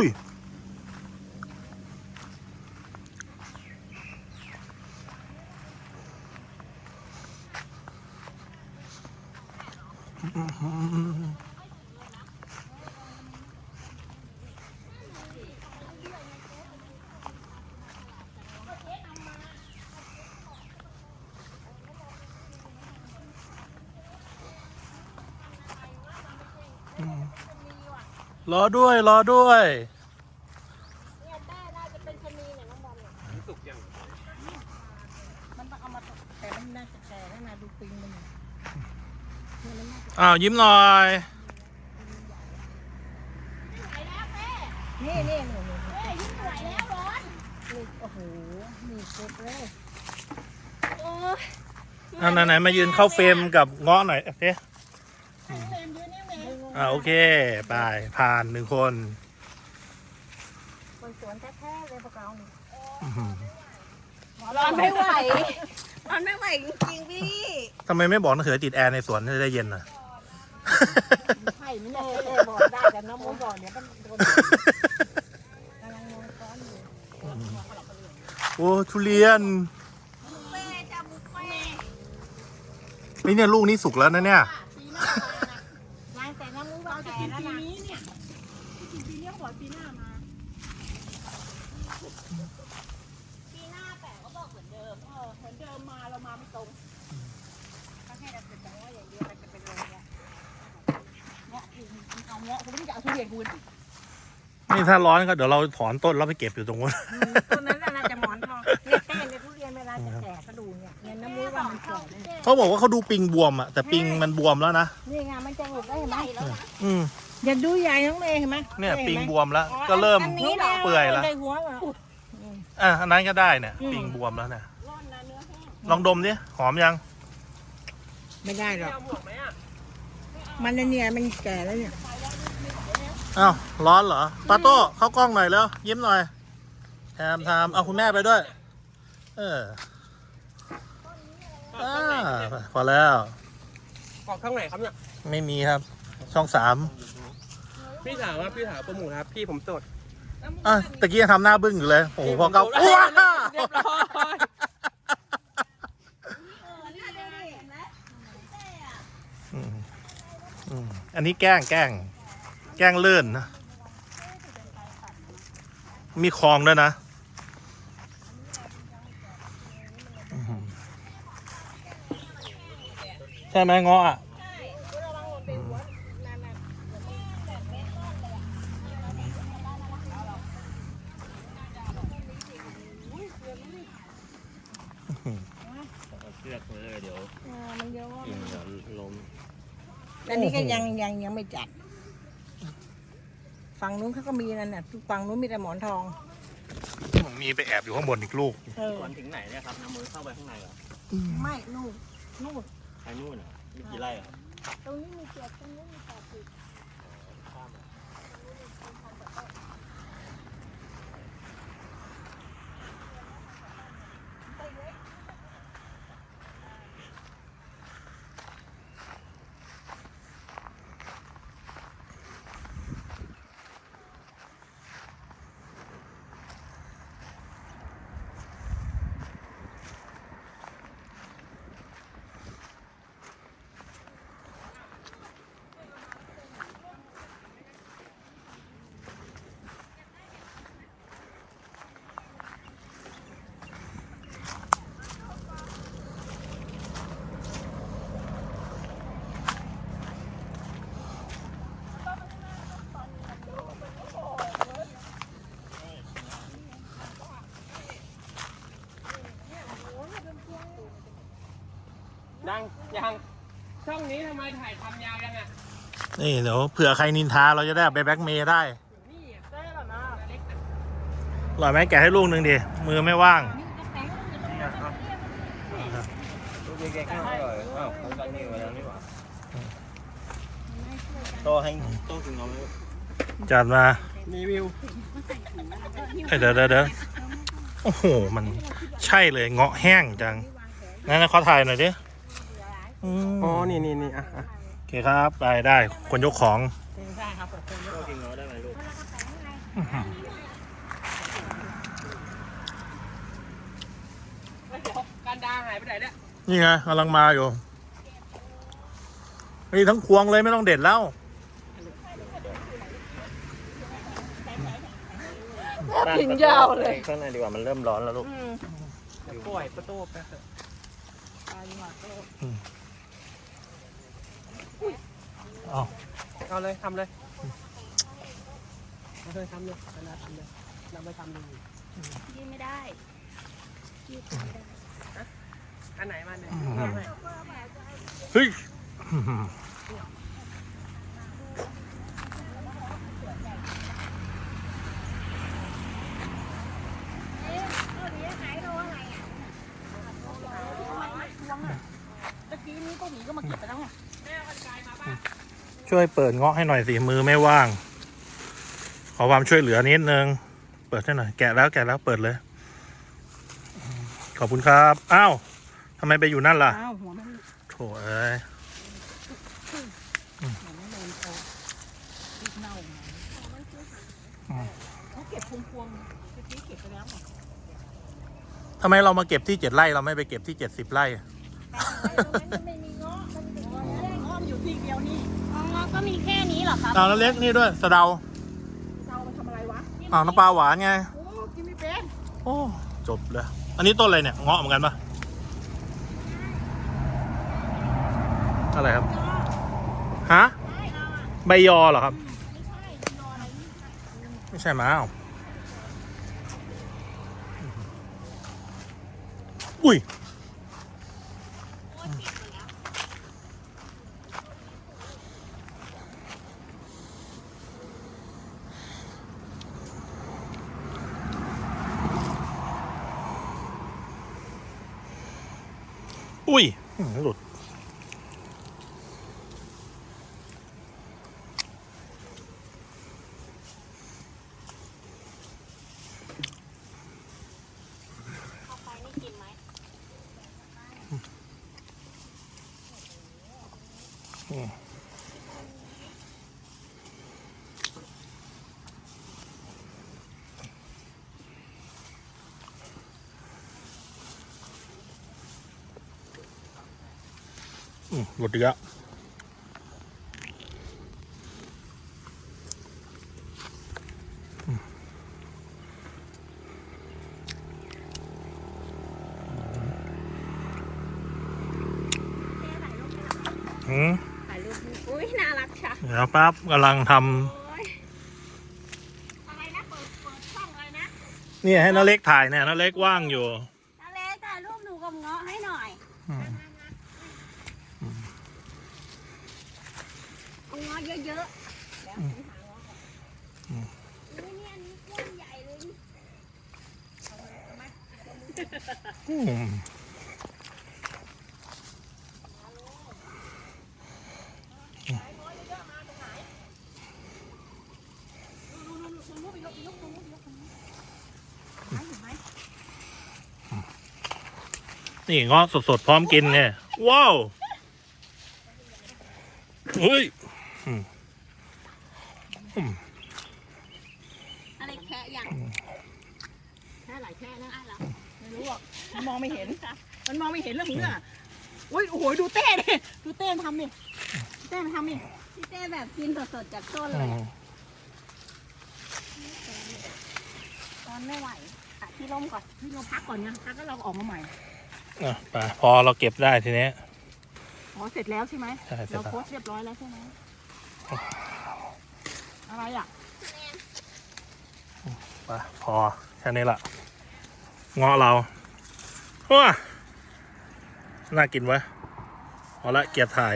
อุ้ย รอด้วย รอด้วย เนี่ยแม่น่าจะเป็นชะนีเนี่ยน้องบอลเนี่ยสุกยังมันต้องเอามาตกแต่มันน่าจะแก่แล้วนะดูปิงมันเนี่ยเนี่ยมันน่าจะอ้าว ยิ้มหน่อย ไหวแล้วแม่นี่นี่นี่นี่แม่ยิ้มไหวแล้วร้อนนี่โอ้โหนี่เก็บเลยโอ้ยอ่าไหนๆมายืนเข้าเฟรมกับเงาะหน่อยโอเอ่าโอเคไปผ่านหนึ่งคนคนสวนแท้ๆเลยพวกเรานี่อื้อหือร้อนไม่ไหวร้อนไม่ไหวจริงๆพี่ ทำไมไม่บอกหนังสือติดแอร์ในสวนจะได้เย็นอะใช่ไหมเนี่ยเออบอกได้แต่น้องโมบอกเดี๋ยวมันโดนกำลังงงซ้อนอยู่โอ้ทุเรียนเฟ่จะบุฟเฟ่นี่เนี่ยลูกนี้สุกแล้วนะเนี่ย ปีหน้ามานะล้างแต่น้ำมูกว่า แก่แล้วนะปีนี้เนี่ยปีปีนี้ขอปีหน้ามา ปีหน้าแต่ก็บอกเหมือนเดิม เออเหมือนเดิมมาเรามาไม่ตรงก็แค่เราเป็นแต่ว่าอย่างเดียวมันจะเป็นลมเนี่ยเงาะคุณเอาเงาะคุณไม่จะเอาทุเรียนคุณนี่ถ้าร้อนก็เดี๋ยวเราถอนต้นแล้วไปเก็บอยู่ตรงนู้นต้นนั้นน่าจะหมอนทองเนี่ยแค่ในทุเรียนเวลาจะแก่ก็ดูเนี่ยเนี่ยน้ำมูก ว่ามันแก่เนี่ยเขาบอกว่าเขาดูปิงบวมอะแต่ปิงมันบวมแล้วนะนี่ไงมันจะหลุดได้เห็นไหมอืมอย่าดูใหญ่น้องเมย์เห็นไหมเนี่ยปิงบวมแล้ว ก็เริ่มอันนี้หรเปื่อยแล้วในหัวเหรออะอันนั้นก็ได้เนี่ยอืมปิงบวมแล้วเนี่ยลองดมดิหอมยัง ไม่ได้หรอกเอาหมวกไหมอะมันเนี่ยมันแก่แล้วเนี่ยอ้าวร้อนเหรอปาโต้เข้ากล้องหน่อยแล้ว ยิ้มหน่อยแทมทามเอาคุณแม่ไปด้วย เออ อ่าพอแล้วออกข้างไหนครับเนี่ยไม่มีครับ ช่องสามพี่ถามว่าพี่ถามโปรโมทครับพี่ผมโสดอะตะกี้ยังทำหน้าบึ้งอยู่เลยโอ้โหพอเก้าเรียบร้อยว้าเรียบร้อยอืมอืมอันนี้แกล้งแกล้ง แกล้งเลื่อนนะ มีคลองด้วยนะอื้อหือ ใช่ไหมเงาะอะเลือกเลยเดี๋ยวมันเยอะกินเดี๋ยวล้มอันนี้ก็ยังยังยังไม่จัด ฝั่งนู้นเขาก็มีนั่นน่ะฝั่งนู้นมีแต่หมอนทองมีไปแอบอยู่ข้างบนอีกลูกเออสวนถึงไหนเนี่ยครับน้ำมือเข้าไปข้างในเหรอไม่นู่นนู่ นไอ้นู่นเหรอมีกี่ไร่เหรอตรงนี้มีเจ็ดตรงนี้นมีแปด ยังยังช่องนี้ทำไมถ่ายทำยาวยังอะนี่เดี๋ยวเผื่อใครนินทาเราจะได้เอาไปแบ็กเมย์ได้นี่ได้แล้วนะเล็กอร่อยไหมแกะให้ลูกหนึ่งดิมือไม่ว่างลูกเล็กๆก็อร่อยอ้าวเขาตั้งนี่ไว้แล้วนี่หว่าโตให้โตกินน้องเลยจัดมารีวิวเอ้ยเดี๋ยวเดี๋ยวเดี๋ยวโอ้โห มันใช่เลยเงาะแห้งจัง นั่นนะขอถ่ายหน่อยดิ อืมอ๋อ นี่นี่นี่อะอะโอเคครับ ได้ได้คนยกของโตกินน้องได้ไหมลูกอื้อหือเดี๋ยวการดาหายไปไหนเนี่ยนี่ไงกำลังมาอยู่ นี่ทั้งควงเลยไม่ต้องเด็ดแล้วถึงยาวเลย ข้างในดีกว่ามันเริ่มร้อนแล้วลูกอืมปล่อยประตูไปเถอะตายหมดโลก เอา เอาเลยทำเลยเอาเลยทำเลยเอาเลยทำเลยนำไปทำดูยืดไม่ได้ยืดไม่ได้อันไหนมาเนี่ยเฮ้ยอื้อหือตะกี้นี้ก็หมีก็มาเก็บไปแล้วไง ช่วยเปิดเงาะให้หน่อยสิมือไม่ว่าง ขอความช่วยเหลือนิดนึง เปิดให้หน่อยแกะแล้วแกะแล้วเปิดเลย ขอบคุณครับ อ้าวทำไมไปอยู่นั่นล่ะอ้าวหัวไม่ได้โถเอ้ยหัวไม่โดนคอรีบเน่ามาเขาเก็บพวงพวงๆตะกี้เก็บไปแล้วไงทำไมเรามาเก็บที่เจ็ดไร่เราไม่ไปเก็บที่เจ็ดสิบไร่ไม่มีเงาะมัน ก็มีแค่นี้เหรอครับเอาแล้วเล็กนี่ด้วยสะเดาเราไปทำอะไรวะเอาน้ำปลาหวานไง โอ้กินไม่เป็นโอ้จบเลยอันนี้ต้นอะไรเนี่ยเงาะเหมือนกันปะอะไรครับฮะไม่เอาอะใบยอเหรอครับ ไม่ใช่รออะไรนี่ไม่ใช่ม้าวอุ้ย อุ้ยอื้อหือหลุดเข้าไปนี่กินไหมอืม หลุดอีกแล้วอืมถ่ายรูปอุ้ยน่ารักชะเดี๋ยวปั๊บกำลังทโอ้ยอะไรนะเปิดเปิดช่องอะไรนะำนี่ให้น้าเล็กถ่ายเนี่ยน้าเล็กว่างอยู่ นาเล็กถ่ายรูปหนูกับเงาะให้หน่อย อืม เอเงาะเยอะๆแล้วหาเงาะก่อนอุ้ยเนี่ยอันนี้ก้อนใหญ่เลยนี่อืมนี่เงาะสดๆพร้อมกินเนี่ย ว้าวเฮ้ย อะไรแค่อย่างแค่หลายแค่นะอะไรไม่รู้อะ มันมองไม่เห็น มันมองไม่เห็นเรื่องเนื้ออุ้ยโอ้โหดูเต้ดิดูเต้มันทำดิเต้มันทำดิพี่เต้แบบกินสดๆจากต้นเลยอะตอนไม่ไหวหาที่ร่มก่อนที่เราพักก่อนไงพักก็เราออกมาใหม่ อะไปพอเราเก็บได้ทีนี้อ๋อเสร็จแล้วใช่ไหมใช่เสร็จเราแล้วโพสต์เรียบร้อยแล้วใช่ไหมอะไรอะ ไปพอแค่นี้ละเงาะเรา ว้าน่ากินวะเอาละเกียร์ถ่าย